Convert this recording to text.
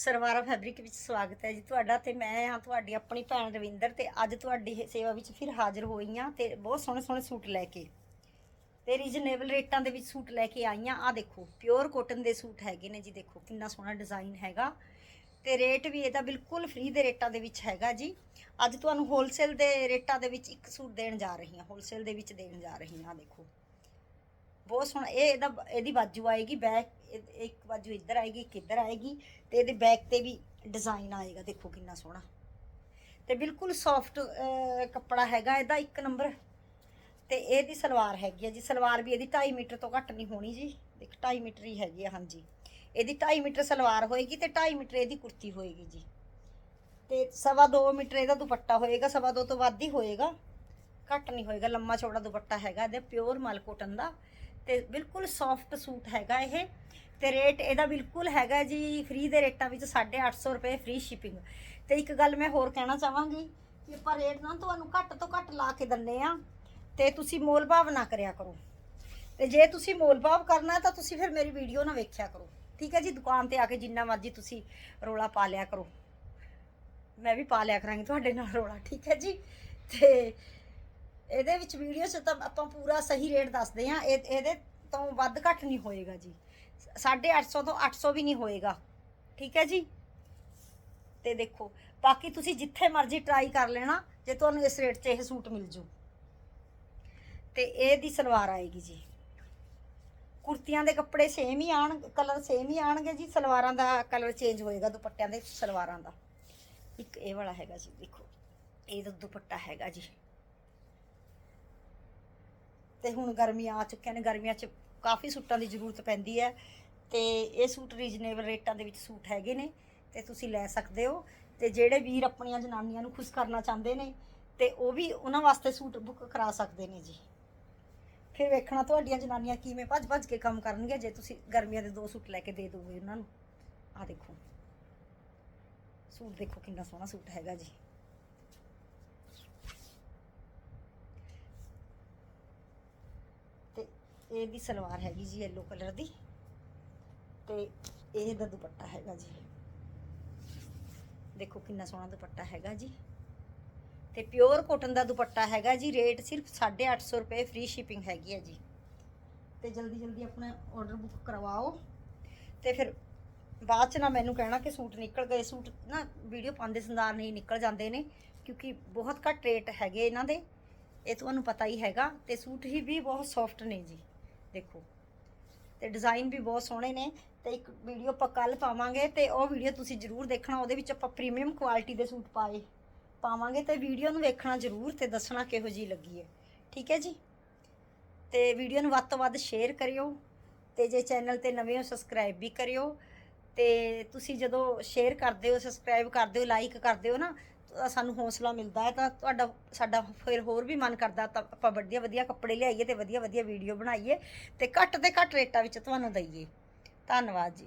ਸਰਵਾਰਾ fabric ਵਿੱਚ ਸਵਾਗਤ ਹੈ ਜੀ ਤੁਹਾਡਾ ਤੇ ਮੈਂ ਹਾਂ ਤੁਹਾਡੀ ਆਪਣੀ ਭੈਣ ਰਵਿੰਦਰ ਤੇ ਅੱਜ ਤੁਹਾਡੀ ਸੇਵਾ ਵਿੱਚ ਫਿਰ ਹਾਜ਼ਰ ਹੋਈ ਹਾਂ ਤੇ ਬਹੁਤ ਸੋਹਣੇ ਸੋਹਣੇ ਸੂਟ ਲੈ ਕੇ ਤੇ ਰੀਜਨੇਬਲ ਰੇਟਾਂ ਦੇ ਵਿੱਚ ਸੂਟ ਲੈ ਕੇ ਆਈ ਹਾਂ। ਆ ਦੇਖੋ ਪਿਓਰ ਕਾਟਨ ਦੇ ਸੂਟ ਹੈਗੇ ਨੇ ਜੀ, ਦੇਖੋ ਕਿੰਨਾ ਸੋਹਣਾ ਡਿਜ਼ਾਈਨ ਹੈਗਾ ਤੇ ਰੇਟ ਵੀ ਇਹਦਾ ਬਿਲਕੁਲ ਫ੍ਰੀ ਦੇ ਰੇਟਾਂ ਦੇ ਵਿੱਚ ਹੈਗਾ ਜੀ। ਅੱਜ ਤੁਹਾਨੂੰ ਹੋਲਸੇਲ ਦੇ ਰੇਟਾਂ ਦੇ ਵਿੱਚ ਇੱਕ ਸੂਟ ਦੇਣ ਜਾ ਰਹੀ ਹਾਂ ਹੋਲਸੇਲ ਦੇ ਵਿੱਚ ਦੇਣ ਜਾ ਰਹੀ ਹਾਂ, ਆਹ ਦੇਖੋ। ਬਹੁਤ ਸੋਹਣਾ, ਇਹ ਇਹਦਾ, ਇਹਦੀ ਬਾਜੂ ਆਏਗੀ ਬੈਕ ਇੱਕ ਬਾਜੂ ਇੱਧਰ ਆਏਗੀ, ਇੱਕ ਇੱਧਰ ਆਏਗੀ ਤੇ ਇਹਦੇ ਬੈਕ ਤੇ ਵੀ ਡਿਜ਼ਾਈਨ ਆਏਗਾ, ਦੇਖੋ ਕਿੰਨਾ ਸੋਹਣਾ। ਤੇ ਬਿਲਕੁਲ ਸੌਫਟ ਕੱਪੜਾ ਹੈਗਾ ਇਹਦਾ ਇੱਕ ਨੰਬਰ ਤੇ ਇਹਦੀ ਸਲਵਾਰ ਹੈਗੀ ਆ ਜੀ, ਸਲਵਾਰ ਵੀ ਇਹਦੀ 2.5 ਮੀਟਰ ਤੋਂ ਘੱਟ ਨਹੀਂ ਹੋਣੀ ਜੀ। ਦੇਖ 2.5 ਮੀਟਰ ਹੀ ਹੈਗੀ ਆ, ਹਾਂਜੀ। ਇਹਦੀ 2.5 ਮੀਟਰ ਸਲਵਾਰ ਹੋਏਗੀ ਤੇ 2.5 ਮੀਟਰ ਇਹਦੀ ਕੁਰਤੀ ਹੋਏਗੀ ਜੀ। ਤੇ ਸਵਾ 2 ਮੀਟਰ ਇਹਦਾ ਦੁਪੱਟਾ ਹੋਏਗਾ, ਸਵਾ 2 ਤੋਂ ਵੱਧ ਹੀ ਹੋਏਗਾ। ਘੱਟ ਨਹੀਂ ਹੋਏਗਾ, ਲੰਮਾ ਚੌੜਾ ਦੁਪੱਟਾ ਹੈਗਾ ਇਹਦੇ ਪਿਓਰ ਮਲ ਕੋਟਨ ਦਾ। ਤੇ ਬਿਲਕੁਲ ਸੌਫਟ ਸੂਟ ਹੈਗਾ ਇਹ। ਤੇ ਰੇਟ ਇਹਦਾ ਬਿਲਕੁਲ ਹੈਗਾ ਜੀ ਫ੍ਰੀ ਦੇ ਰੇਟਾਂ ਵਿੱਚ 850 ਰੁਪਏ ਫ੍ਰੀ ਸ਼ਿਪਿੰਗ ਤੇ ਇੱਕ ਗੱਲ ਮੈਂ ਹੋਰ ਕਹਿਣਾ ਚਾਹਾਂਗੀ ਕਿ ਆਪਾਂ ਰੇਟ ਨਾ ਤੁਹਾਨੂੰ ਘੱਟ ਤੋਂ ਘੱਟ ਲਾ ਕੇ ਦਿੰਨੇ ਆ, ਤੇ ਤੁਸੀਂ ਮੋਲ ਭਾਵ ਨਾ ਕਰਿਆ ਕਰੋ। ਤੇ ਜੇ ਤੁਸੀਂ ਮੋਲ ਭਾਵ ਕਰਨਾ ਤਾਂ ਤੁਸੀਂ ਫਿਰ ਮੇਰੀ ਵੀਡੀਓ ਨਾ ਵੇਖਿਆ ਕਰੋ। ਠੀਕ ਹੈ ਜੀ? ਦੁਕਾਨ ਤੇ ਆ ਕੇ ਜਿੰਨਾ ਮਰਜ਼ੀ ਤੁਸੀਂ ਰੋਲਾ ਪਾ ਲਿਆ ਕਰੋ। ਮੈਂ ਵੀ ਪਾ ਲਿਆ ਕਰਾਂਗੀ ਤੁਹਾਡੇ ਨਾਲ ਰੋਲਾ, ਠੀਕ ਹੈ ਜੀ? ਤੇ ਇਹਦੇ ਵਿੱਚ ਵੀਡੀਓ 'ਚ ਤਾਂ ਆਪਾਂ ਪੂਰਾ ਸਹੀ ਰੇਟ ਦੱਸਦੇ ਹਾਂ। ਇਹ, ਇਹਦੇ ਤੋਂ ਵੱਧ ਘੱਟ ਨਹੀਂ ਹੋਏਗਾ ਜੀ। 850 ਤੋਂ 800 ਵੀ ਨਹੀਂ ਹੋਏਗਾ। ਠੀਕ ਹੈ ਜੀ? ਤੇ ਦੇਖੋ, ਬਾਕੀ ਤੁਸੀਂ ਜਿੱਥੇ ਮਰਜ਼ੀ ਟਰਾਈ ਕਰ ਲੈਣਾ, ਜੇ ਤੁਹਾਨੂੰ ਇਸ ਰੇਟ 'ਚ ਇਹ ਸੂਟ ਮਿਲ ਜੂ। ਤੇ ਇਹਦੀ ਸਲਵਾਰ ਆਏਗੀ ਜੀ। ਕੁਰਤੀਆਂ ਦੇ ਕੱਪੜੇ ਸੇਮ ਹੀ ਆਣ ਕਲਰ ਸੇਮ ਹੀ ਆਣਗੇ ਜੀ। ਸਲਵਾਰਾਂ ਦਾ ਕਲਰ ਚੇਂਜ ਹੋਏਗਾ, ਦੁਪੱਟਿਆਂ ਦੇ ਸਲਵਾਰਾਂ ਦਾ। ਇੱਕ ਇਹ ਵਾਲਾ ਹੈਗਾ ਜੀ, ਦੇਖੋ। ਇਹਦਾ ਦੁਪੱਟਾ ਹੈਗਾ ਜੀ। ਤੇ ਹੁਣ ਗਰਮੀਆਂ ਆ ਚੁੱਕੀਆਂ ਨੇ, ਗਰਮੀਆਂ 'ਚ ਕਾਫੀ ਸੂਟਾਂ ਦੀ ਜ਼ਰੂਰਤ ਪੈਂਦੀ ਹੈ ਤੇ ਇਹ ਸੂਟ ਰੀਜਨੇਬਲ ਰੇਟਾਂ ਦੇ ਵਿੱਚ ਸੂਟ ਹੈਗੇ ਨੇ ਤੇ ਤੁਸੀਂ ਲੈ ਸਕਦੇ ਹੋ ਤੇ ਜਿਹੜੇ ਵੀਰ ਆਪਣੀਆਂ ਜਨਾਨੀਆਂ ਨੂੰ ਖੁਸ਼ ਕਰਨਾ ਚਾਹੁੰਦੇ ਨੇ ਤੇ ਉਹ ਵੀ ਉਹਨਾਂ ਵਾਸਤੇ ਸੂਟ ਬੁੱਕ ਕਰਾ ਸਕਦੇ ਨੇ ਜੀ। ਫਿਰ ਵੇਖਣਾ ਤੁਹਾਡੀਆਂ ਜਨਾਨੀਆਂ ਕਿਵੇਂ ਭੱਜ ਭੱਜ ਕੇ ਕੰਮ ਕਰਨਗੀਆਂ ਜੇ ਤੁਸੀਂ ਗਰਮੀਆਂ ਦੇ ਦੋ ਸੂਟ ਲੈ ਕੇ ਦੇ ਦੋਗੇ ਉਹਨਾਂ ਨੂੰ। ਆ ਦੇਖੋ। ਸੂਟ ਦੇਖੋ ਕਿੰਨਾ ਸੋਹਣਾ ਸੂਟ ਹੈਗਾ ਜੀ ਤੇ ਇਹਦੀ ਸਲਵਾਰ ਹੈਗੀ ਜੀ yellow ਕਲਰ ਦੀ ਤੇ ਇਹ ਦਾ ਦੁਪੱਟਾ ਹੈਗਾ ਜੀ। ਦੇਖੋ ਕਿੰਨਾ ਸੋਹਣਾ ਦੁਪੱਟਾ ਹੈਗਾ ਜੀ। ਤੇ ਪਿਓਰ ਕੋਟਨ ਦਾ ਦੁਪੱਟਾ ਹੈਗਾ ਜੀ ਰੇਟ ਸਿਰਫ 850 ਰੁਪਏ ਫ੍ਰੀ ਸ਼ਿਪਿੰਗ ਹੈਗੀ ਹੈ ਜੀ। ਤੇ ਜਲਦੀ ਜਲਦੀ ਆਪਣਾ ਆਰਡਰ ਬੁੱਕ ਕਰਵਾਓ। ਤੇ ਫਿਰ ਬਾਅਦ ਚ ਨਾ ਮੈਨੂੰ ਕਹਿਣਾ ਕਿ ਸੂਟ ਨਿਕਲ ਗਏ। ਸੂਟ ਨਾ ਵੀਡੀਓ ਪਾਉਂਦੇ ਸੰਦਾਰ ਨਹੀਂ ਨਿਕਲ ਜਾਂਦੇ ਨੇ, ਕਿਉਂਕਿ ਬਹੁਤ ਘੱਟ ਰੇਟ ਹੈਗੇ ਇਹਨਾਂ ਦੇ। ਇਹ ਤੁਹਾਨੂੰ ਪਤਾ ਹੀ ਹੈਗਾ ਤੇ ਸੂਟ ਹੀ ਵੀ ਬਹੁਤ ਸੌਫਟ ਨੇ ਜੀ। ਦੇਖੋ। ਤੇ ਡਿਜ਼ਾਈਨ ਵੀ ਬਹੁਤ ਸੋਹਣੇ ਨੇ ਤੇ ਇੱਕ ਵੀਡੀਓ ਆਪਾਂ ਕੱਲ ਪਾਵਾਂਗੇ ਤੇ ਉਹ ਵੀਡੀਓ ਤੁਸੀਂ ਜ਼ਰੂਰ ਦੇਖਣਾ, ਉਹਦੇ ਵਿੱਚ ਆਪਾਂ ਪ੍ਰੀਮੀਅਮ ਕੁਆਲਿਟੀ ਦੇ ਸੂਟ ਪਾਏ। ਪਾਵਾਂਗੇ ਤੇ ਵੀਡੀਓ ਨੂੰ ਵੇਖਣਾ ਜ਼ਰੂਰ ਤੇ ਦੱਸਣਾ ਕਿਹੋ ਜੀ ਲੱਗੀ ਹੈ। ਠੀਕ ਹੈ ਜੀ? ਤੇ ਵੀਡੀਓ ਨੂੰ ਵੱਧ ਤੋਂ ਵੱਧ ਸ਼ੇਅਰ ਕਰਿਓ ਤੇ ਜੇ ਚੈਨਲ ਤੇ ਨਵੇਂ ਹੋ ਸਬਸਕ੍ਰਾਈਬ ਵੀ ਕਰਿਓ ਤੇ ਤੁਸੀਂ ਜਦੋਂ ਸ਼ੇਅਰ ਕਰਦੇ ਹੋ ਸਬਸਕ੍ਰਾਈਬ ਕਰਦੇ ਹੋ ਲਾਈਕ ਕਰਦੇ ਹੋ ਨਾ ਸਾਨੂੰ ਹੌਸਲਾ ਮਿਲਦਾ ਹੈ ਤਾਂ ਤੁਹਾਡਾ, ਸਾਡਾ ਫਿਰ ਹੋਰ ਵੀ ਮਨ ਕਰਦਾ ਤਾਂ ਆਪਾਂ ਵਧੀਆ ਵਧੀਆ ਕੱਪੜੇ ਲਿਆਈਏ ਤੇ ਵਧੀਆ ਵਧੀਆ ਵੀਡੀਓ ਬਣਾਈਏ ਤੇ ਘੱਟ ਤੇ ਘੱਟ ਰੇਟਾਂ ਵਿੱਚ ਤੁਹਾਨੂੰ ਦਈਏ। ਧੰਨਵਾਦ ਜੀ।